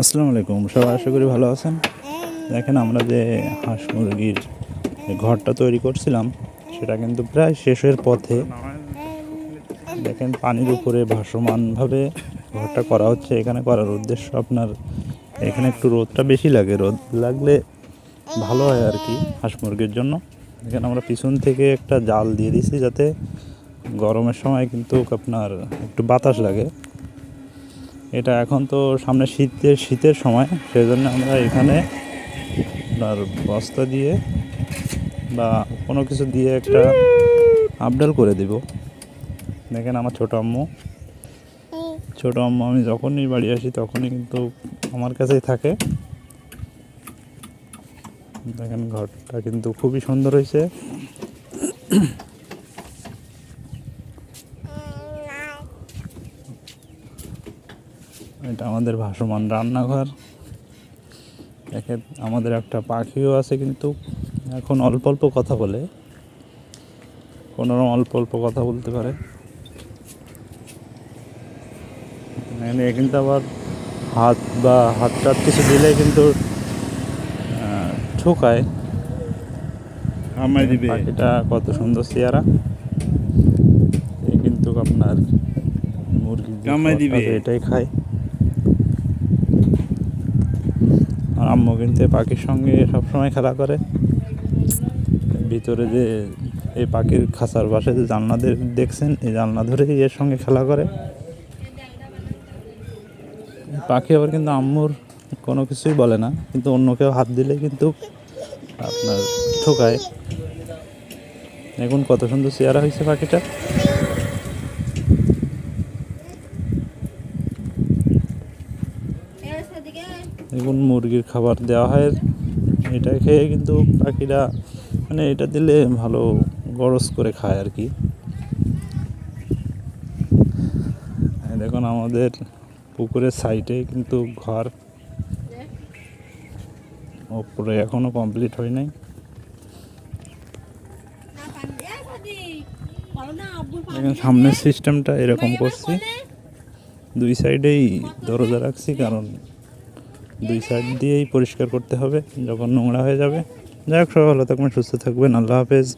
আসসালামু আলাইকুম সবাই আশা করি ভালো আছেন। দেখেন আমরা যে হাঁস মুরগির ঘরটা তৈরি করছিলাম সেটা কিন্তু প্রায় শেষের পথে। দেখেন পানির উপরে ভাসমানভাবে ঘরটা করা হচ্ছে এখানে করার উদ্দেশ্য আপনার এখানে একটু রোদটা বেশি লাগে রোদ লাগলে ভালো হয় আর কি হাঁস মুরগির জন্য। এখানে আমরা পিছন থেকে একটা জাল দিয়ে দিছি যাতে গরমের সময় কিন্তু আপনার একটু বাতাস লাগে। এটা এখন তো সামনে শীতের শীতের সময় সেই জন্য আমরা এখানে আপনার বস্তা দিয়ে বা কোনো কিছু দিয়ে একটা আপডাল করে দিব। দেখেন আমার ছোটো আম্মু। ছোটো আম্মু, আমি যখনই বাড়ি আসি তখনই কিন্তু আমার কাছেই থাকে। দেখেন ঘরটা কিন্তু খুবই সুন্দর হয়েছে। এটা আমাদের ভাসমান রান্নাঘর। দেখেন আমাদের একটা পাখিও আছে কিন্তু এখন অল্প অল্প কথা বলে। কোনো অল্প অল্প কথা বলতে পারে। এখানে কিন্তু আবার হাত বা হাত টাত কিছু দিলে কিন্তু ঠোকায়। আমায় দিবে। পাখিটা কত সুন্দর চেয়ারা এ কিন্তু আপনার মুরগি এটাই খায়। আর আম্মু কিন্তু পাখির সঙ্গে সবসময় খেলা করে। ভিতরে যে এই পাখির খাঁচার পাশে যে জানলা দেখছেন, এই জানলা ধরেই এর সঙ্গে খেলা করে। পাখি আবার কিন্তু আম্মুর কোনো কিছুই বলে না, কিন্তু অন্য কেউ হাত দিলে কিন্তু আপনার ঠোকায়। দেখুন কত সুন্দর চেহারা হয়েছে পাখিটা। দেখুন, মুরগির খাবার দেওয়া হয়। এটা খেয়ে কিন্তু পাখিরা মানে এটা দিলে ভালো গরজ করে খায় আর কি। দেখুন, আমাদের পুকুরের সাইডে কিন্তু ঘর। ওপরে এখনও কমপ্লিট হয় নাই। সামনের সিস্টেমটা এরকম করছি। দুই সাইডেই দরজা রাখছি, কারণ দুই সাইড দিয়েই পরিষ্কার করতে হবে, যখন নোংরা হয়ে যাবে। যাই হোক, সবাই ভালো থাকবেন, সুস্থ থাকবেন। আল্লাহ হাফেজ।